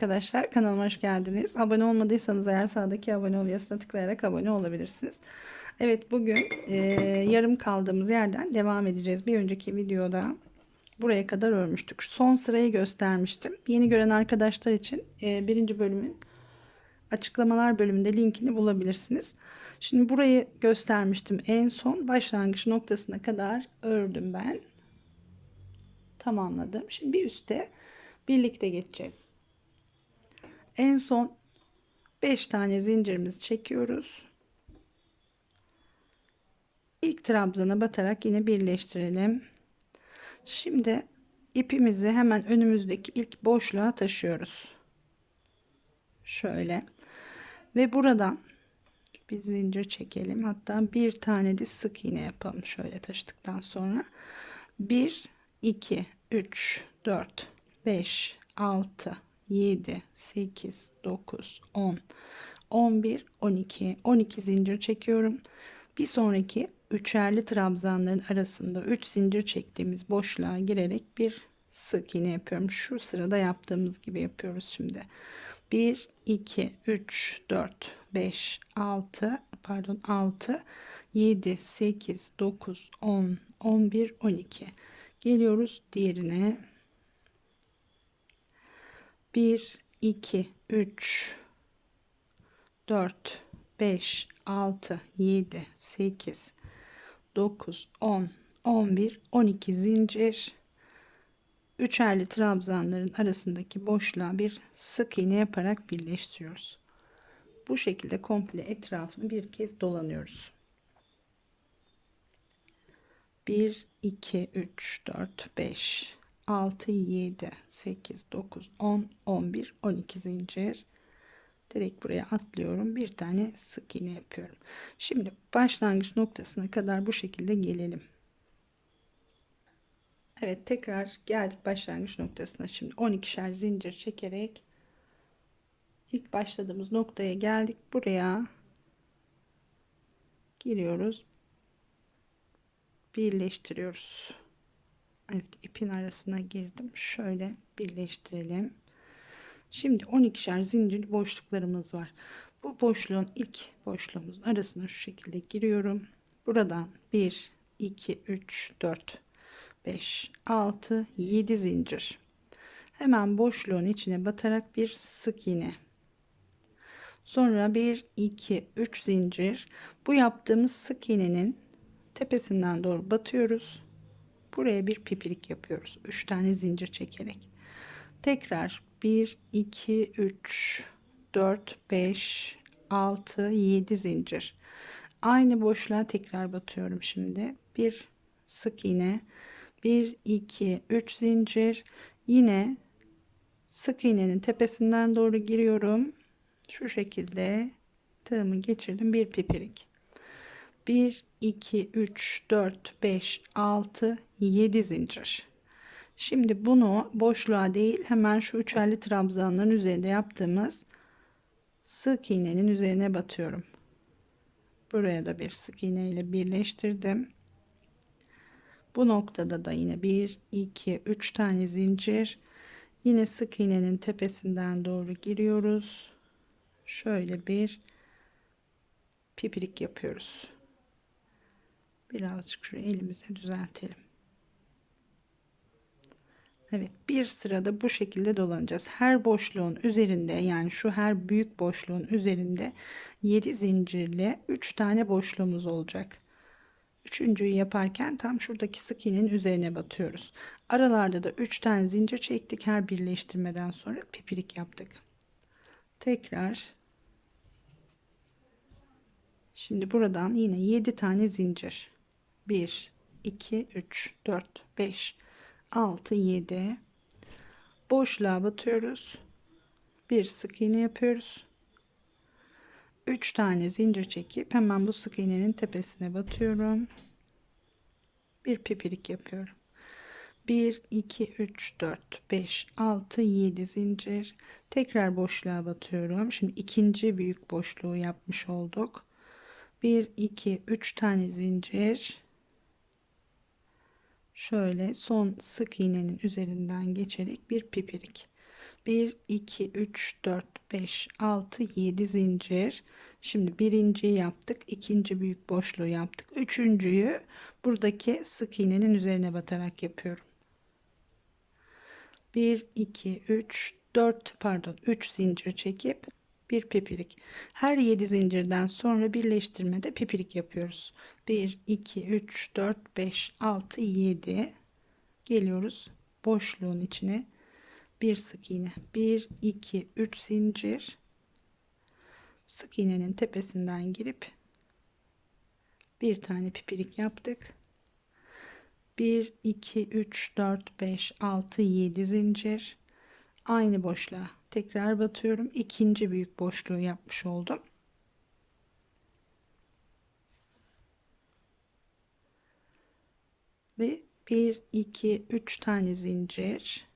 Arkadaşlar kanalıma hoş geldiniz. Abone olmadıysanız eğer sağdaki abone ol yazısına tıklayarak abone olabilirsiniz. Evet bugün e, yarım kaldığımız yerden devam edeceğiz. Bir önceki videoda buraya kadar örmüştük. Son sırayı göstermiştim. Yeni gören arkadaşlar için e, birinci bölümün açıklamalar bölümünde linkini bulabilirsiniz. Şimdi burayı göstermiştim. En son başlangıç noktasına kadar ördüm ben. Tamamladım. Şimdi bir üstte birlikte geçeceğiz. En son 5 tane zincirimizi çekiyoruz. İlk trabzana batarak yine birleştirelim. Şimdi ipimizi hemen önümüzdeki ilk boşluğa taşıyoruz. Şöyle. Ve buradan bir zincir çekelim. Hatta bir tane de sık iğne yapalım. Şöyle taşıdıktan sonra. 1, 2, 3, 4, 5, 6, 7, 8, 9, 10, 11, 12. 12 zincir çekiyorum. Bir sonraki üçerli trabzanların arasında 3 zincir çektiğimiz boşluğa girerek bir sık iğne yapıyorum. Şu sırada yaptığımız gibi yapıyoruz şimdi. 1, 2, 3, 4, 5, 6, pardon 6, 7, 8, 9, 10, 11, 12. Geliyoruz diğerine. 1, 2, 3, 4, 5, 6, 7, 8, 9, 10, 11, 12 zincir. Üçerli trabzanların arasındaki boşluğa bir sık iğne yaparak birleştiriyoruz. Bu şekilde komple etrafını bir kez dolanıyoruz. 1, 2, 3, 4, 5, 6, 7, 8, 9, 10, 11, 12 zincir. Direkt buraya atlıyorum. Bir tane sık iğne yapıyorum. Şimdi başlangıç noktasına kadar bu şekilde gelelim. Evet tekrar geldik başlangıç noktasına. Şimdi 12'şer zincir çekerek ilk başladığımız noktaya geldik. Buraya giriyoruz. Birleştiriyoruz. Evet ipin arasına girdim. Şöyle birleştirelim. Şimdi 12'şer zincir boşluklarımız var. Bu boşluğun ilk boşluğumuzun arasına şu şekilde giriyorum. Buradan 1, 2, 3, 4, 5, 6, 7 zincir. Hemen boşluğun içine batarak bir sık iğne. Sonra 1, 2, 3 zincir. Bu yaptığımız sık iğnenin tepesinden doğru batıyoruz. Buraya bir pipirik yapıyoruz. 3 tane zincir çekerek. Tekrar 1, 2, 3, 4, 5, 6, 7 zincir. Aynı boşluğa tekrar batıyorum şimdi. Bir sık iğne. 1, 2, 3 zincir. Yine sık iğnenin tepesinden doğru giriyorum. Şu şekilde tığımı geçirdim. Bir pipirik. 1, 2, 3, 4, 5, 6, 7 zincir. Şimdi bunu boşluğa değil hemen şu üçerli trabzanların üzerinde yaptığımız sık iğnenin üzerine batıyorum. Buraya da bir sık iğne ile birleştirdim. Bu noktada da yine 1, 2, 3 tane zincir. Yine sık iğnenin tepesinden doğru giriyoruz. Şöyle bir pipirik yapıyoruz. Birazcık şuraya elimize düzeltelim. Evet bir sırada bu şekilde dolanacağız. Her boşluğun üzerinde yani şu her büyük boşluğun üzerinde 7 zincirle 3 tane boşluğumuz olacak. Üçüncüyü yaparken tam şuradaki sık iğnenin üzerine batıyoruz. Aralarda da 3 tane zincir çektik her birleştirmeden sonra pipirik yaptık. Tekrar Şimdi buradan yine 7 tane zincir. 1 2 3 4 5 6 7 boşluğa batıyoruz. Bir sık iğne yapıyoruz. 3 tane zincir çekip hemen bu sık iğnenin tepesine batıyorum. Bir pipirik yapıyorum. 1 2 3 4 5 6 7 zincir. Tekrar boşluğa batıyorum. Şimdi ikinci büyük boşluğu yapmış olduk. 1 2 3 tane zincir şöyle son sık iğnenin üzerinden geçerek bir pipirik. 1 2 3 4 5 6 7 zincir. Şimdi birinciyi yaptık ikinci büyük boşluğu yaptık. Üçüncüyü buradaki sık iğnenin üzerine batarak yapıyorum. 1 2 3 4 pardon 3 zincir çekip bir pipirik. Her 7 zincirden sonra birleştirmede pipirik yapıyoruz. 1 2 3 4 5 6 7 geliyoruz boşluğun içine. Bir sık iğne. 1 2 3 zincir. Sık iğnenin tepesinden girip bir tane pipirik yaptık. 1 2 3 4 5 6 7 zincir. Aynı boşluğa tekrar batıyorum. İkinci büyük boşluğu yapmış oldum. Ve 1 2 3 tane zincir.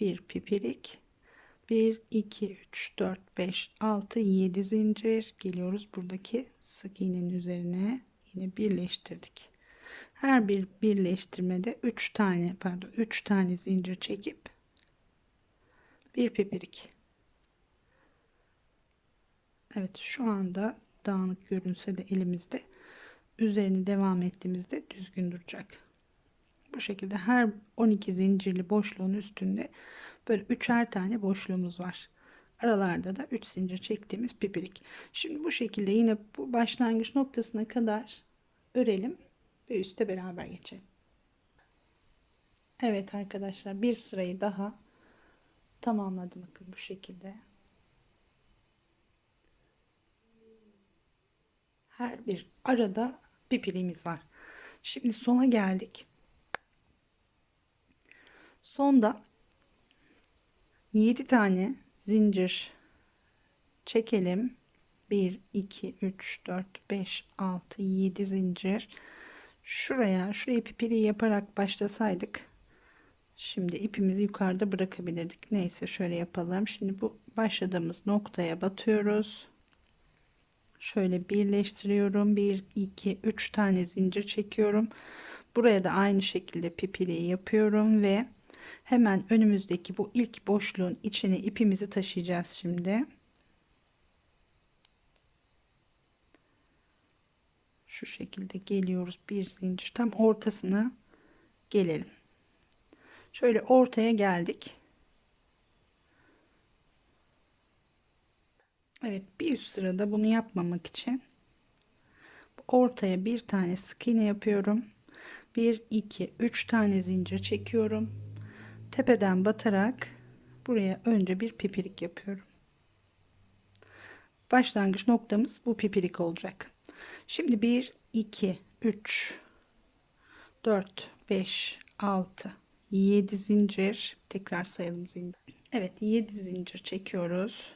Bir pipirik. 1 2 3 4 5 6 7 zincir. Geliyoruz buradaki sık iğnenin üzerine. Yine birleştirdik. Her bir birleştirmede 3 tane pardon 3 tane zincir çekip bir pipirik Evet şu anda dağınık görünse de elimizde üzerini devam ettiğimizde düzgün duracak bu şekilde her 12 zincirli boşluğun üstünde böyle üçer tane boşluğumuz var. Aralarda da 3 zincir çektiğimiz pipirik. Şimdi bu şekilde yine bu başlangıç noktasına kadar örelim ve üste beraber geçelim. Evet arkadaşlar bir sırayı daha tamamladım bakın bu şekilde. Her bir arada pipiriğimiz var. Şimdi sona geldik. Sonda 7 tane zincir çekelim. 1 2 3 4 5 6 7 zincir. Şuraya şuraya pipili yaparak başlasaydık şimdi ipimizi yukarıda bırakabilirdik. Neyse şöyle yapalım. Şimdi bu başladığımız noktaya batıyoruz. Şöyle birleştiriyorum. 1 2 3 tane zincir çekiyorum. Buraya da aynı şekilde pipili yapıyorum ve Hemen önümüzdeki bu ilk boşluğun içine ipimizi taşıyacağız şimdi. Şu şekilde geliyoruz bir zincir tam ortasına gelelim. Şöyle ortaya geldik. Evet bir üst sırada bunu yapmamak için ortaya bir tane sık iğne yapıyorum. 1 2 3 tane zincir çekiyorum tepeden batarak buraya önce bir pipirik yapıyorum. Başlangıç noktamız bu pipirik olacak. Şimdi 1 2 3 4 5 6 7 zincir tekrar sayalım zincir. Evet 7 zincir çekiyoruz.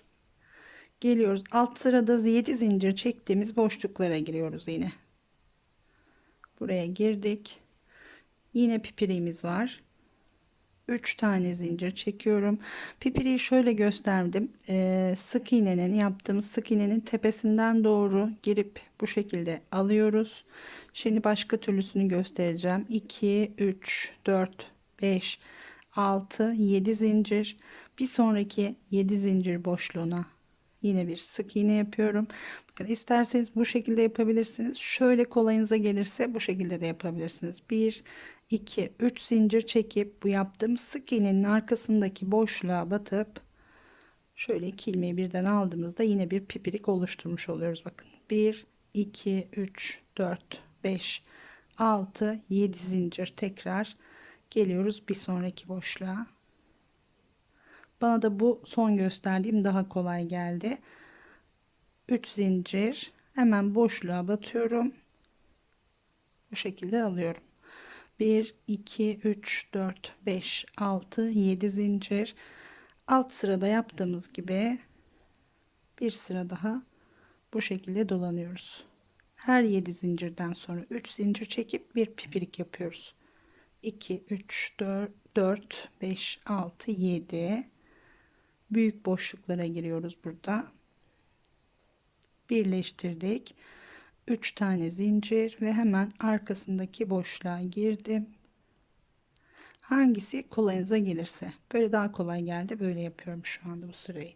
Geliyoruz alt sırada 7 zincir çektiğimiz boşluklara giriyoruz yine. Buraya girdik. Yine pipiriğimiz var. 3 tane zincir çekiyorum. Pipiriyi şöyle gösterdim. Ee, sık iğnenin yaptığımız sık iğnenin tepesinden doğru girip bu şekilde alıyoruz. Şimdi başka türlüsünü göstereceğim. 2, 3, 4, 5, 6, 7 zincir. Bir sonraki 7 zincir boşluğuna yine bir sık iğne yapıyorum. Bakın isterseniz bu şekilde yapabilirsiniz. Şöyle kolayınıza gelirse bu şekilde de yapabilirsiniz. 1 2 3 zincir çekip bu yaptığım sık iğnenin arkasındaki boşluğa batıp şöyle iki ilmeği birden aldığımızda yine bir pipirik oluşturmuş oluyoruz bakın 1 2 3 4 5 6 7 zincir tekrar geliyoruz bir sonraki boşluğa. Bana da bu son gösterdiğim daha kolay geldi. 3 zincir. Hemen boşluğa batıyorum. Bu şekilde alıyorum. 1 2 3 4 5 6 7 zincir. Alt sırada yaptığımız gibi bir sıra daha bu şekilde dolanıyoruz. Her 7 zincirden sonra 3 zincir çekip bir pipirik yapıyoruz 2 3 4 4 5 6 7 büyük boşluklara giriyoruz burada birleştirdik 3 tane zincir ve hemen arkasındaki boşluğa girdim Hangisi kolayınıza gelirse. Böyle daha kolay geldi. Böyle yapıyorum şu anda bu sırayı.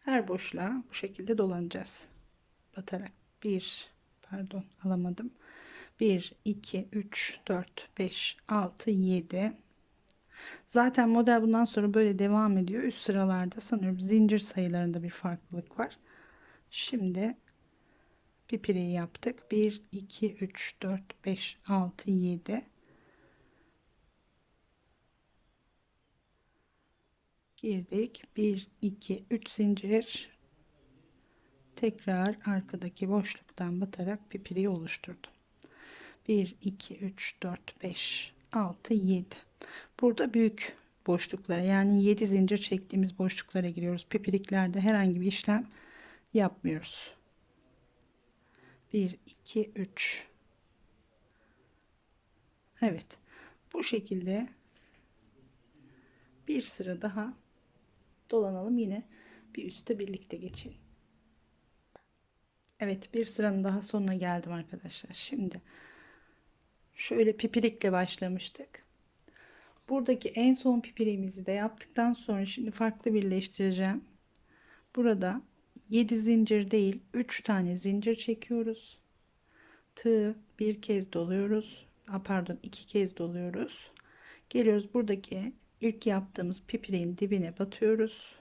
Her boşluğa bu şekilde dolanacağız. Batarak. 1 pardon alamadım. 1 2 3 4 5 6 7 Zaten model bundan sonra böyle devam ediyor. Üst sıralarda sanıyorum zincir sayılarında bir farklılık var. Şimdi pipireyi yaptık. 1 2 3 4 5 6 7 girdik 1 2 3 zincir tekrar arkadaki boşluktan batarak pipiriyi oluşturdum 1 2 3 4 5 6 7 burada büyük boşluklara yani 7 zincir çektiğimiz boşluklara giriyoruz. Pipiriklerde herhangi bir işlem yapmıyoruz. 1 2 3 Evet bu şekilde bir sıra daha dolanalım. Yine bir üste birlikte geçelim. Evet bir sıranın daha sonuna geldim arkadaşlar. Şimdi şöyle pipirikle başlamıştık. Buradaki en son pipiriğimizi de yaptıktan sonra şimdi farklı birleştireceğim. Burada 7 zincir değil 3 tane zincir çekiyoruz. Tığ bir kez doluyoruz. pardon iki kez doluyoruz. Geliyoruz buradaki ilk yaptığımız pipireğin dibine batıyoruz.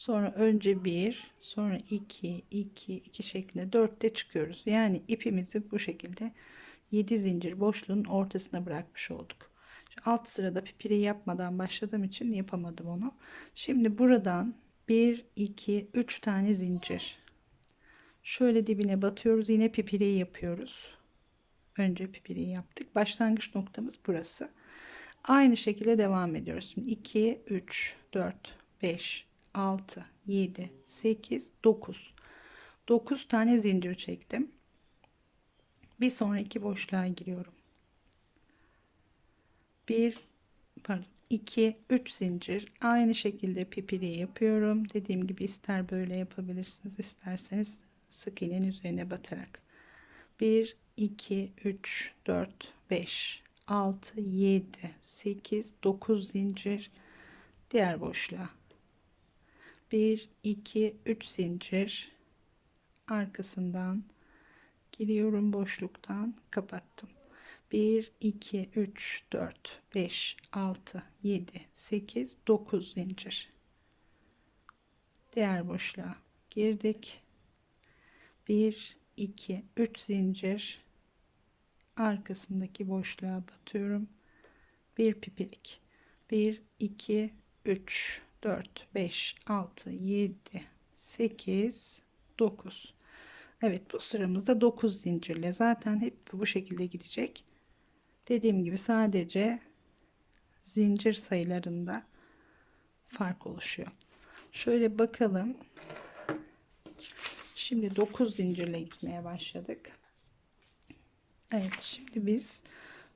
Sonra önce bir, sonra iki, iki, iki şeklinde dörtte çıkıyoruz. Yani ipimizi bu şekilde 7 zincir boşluğun ortasına bırakmış olduk. Alt sırada pipireyi yapmadan başladığım için yapamadım onu. Şimdi buradan 1, 2, 3 tane zincir. Şöyle dibine batıyoruz. Yine pipireyi yapıyoruz. Önce pipireyi yaptık. Başlangıç noktamız burası. Aynı şekilde devam ediyoruz. Şimdi 2, 3, 4, 5, 6, 7, 8, 9. 9 tane zincir çektim. Bir sonraki boşluğa giriyorum. 1, pardon 2, 3 zincir. Aynı şekilde pipiri yapıyorum. Dediğim gibi ister böyle yapabilirsiniz. isterseniz sık iğnenin üzerine batarak. 1, 2, 3, 4, 5, 6 7 8 9 zincir diğer boşluğa 1 2 3 zincir. Arkasından giriyorum boşluktan kapattım. 1 2 3 4 5 6 7 8 9 zincir. Diğer boşluğa girdik. 1 2 3 zincir. Arkasındaki boşluğa batıyorum. Bir pipirik. 1 2 3 4 5 6 7 8 9 Evet bu sıramızda 9 zincirle zaten hep bu şekilde gidecek. Dediğim gibi sadece zincir sayılarında fark oluşuyor. Şöyle bakalım. Şimdi 9 zincirle gitmeye başladık. Evet şimdi biz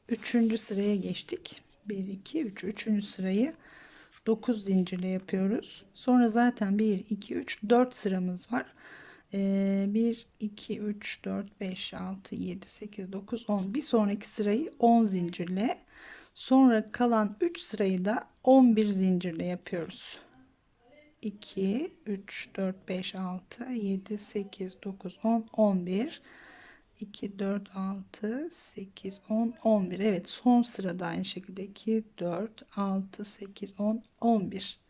3. sıraya geçtik. 1 2 3 3. sırayı 9 zincirle yapıyoruz. Sonra zaten 1 2 3 4 sıramız var. Ee, 1 2 3 4 5 6 7 8 9 10 bir sonraki sırayı 10 zincirle sonra kalan 3 sırayı da 11 zincirle yapıyoruz 2 3 4 5 6 7 8 9 10 11 2 4 6 8 10 11 evet son sırada aynı şekilde. 2 4 6 8 10 11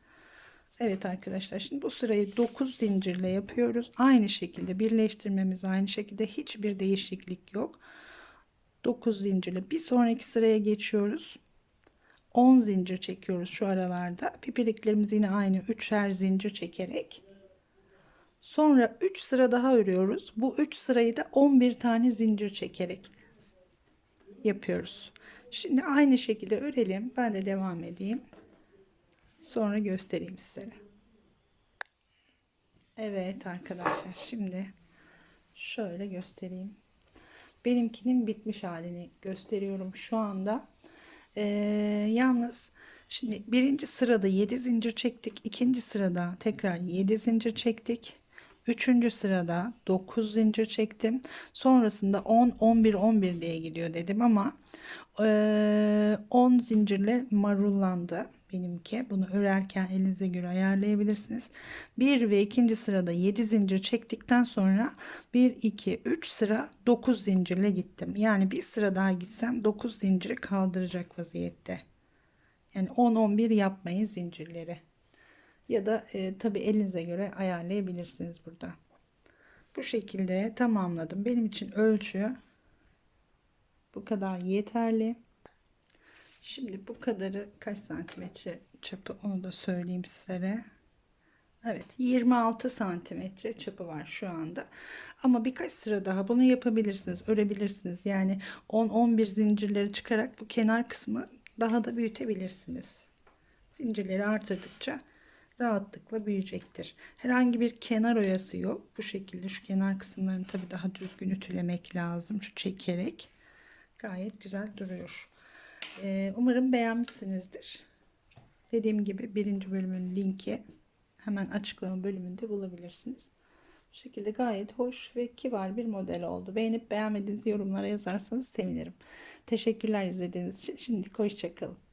Evet arkadaşlar şimdi bu sırayı 9 zincirle yapıyoruz. Aynı şekilde birleştirmemiz aynı şekilde. Hiçbir değişiklik yok. 9 zincirle bir sonraki sıraya geçiyoruz. 10 zincir çekiyoruz şu aralarda. Pipiriklerimizi yine aynı üçer zincir çekerek Sonra 3 sıra daha örüyoruz. Bu 3 sırayı da 11 tane zincir çekerek yapıyoruz. Şimdi aynı şekilde örelim. Ben de devam edeyim. Sonra göstereyim size. Evet arkadaşlar şimdi şöyle göstereyim. Benimkinin bitmiş halini gösteriyorum şu anda. Ee, yalnız şimdi birinci sırada 7 zincir çektik. ikinci sırada tekrar 7 zincir çektik. Üçüncü sırada 9 zincir çektim. Sonrasında 10, 11, 11 diye gidiyor dedim ama eee, 10 zincirle marullandı benimki. Bunu örerken elinize göre ayarlayabilirsiniz. 1 ve ikinci sırada 7 zincir çektikten sonra 1, 2, 3 sıra 9 zincirle gittim. Yani bir sıra daha gitsem 9 zinciri kaldıracak vaziyette. Yani 10-11 yapmayın zincirleri. Ya da e, tabi elinize göre ayarlayabilirsiniz burada. Bu şekilde tamamladım. Benim için ölçü bu kadar yeterli. Şimdi bu kadarı kaç santimetre çapı onu da söyleyeyim sizlere. Evet 26 santimetre çapı var şu anda. Ama birkaç sıra daha bunu yapabilirsiniz. Örebilirsiniz. Yani 10-11 zincirleri çıkarak bu kenar kısmı daha da büyütebilirsiniz. Zincirleri artırdıkça rahatlıkla büyüyecektir. Herhangi bir kenar oyası yok. Bu şekilde şu kenar kısımlarını tabii daha düzgün ütülemek lazım. Şu çekerek gayet güzel duruyor. Ee, umarım beğenmişsinizdir. Dediğim gibi birinci bölümün linki hemen açıklama bölümünde bulabilirsiniz. Bu şekilde gayet hoş ve kibar bir model oldu. Beğenip beğenmediğiniz yorumlara yazarsanız sevinirim. Teşekkürler izlediğiniz için. Şimdilik hoşçakalın.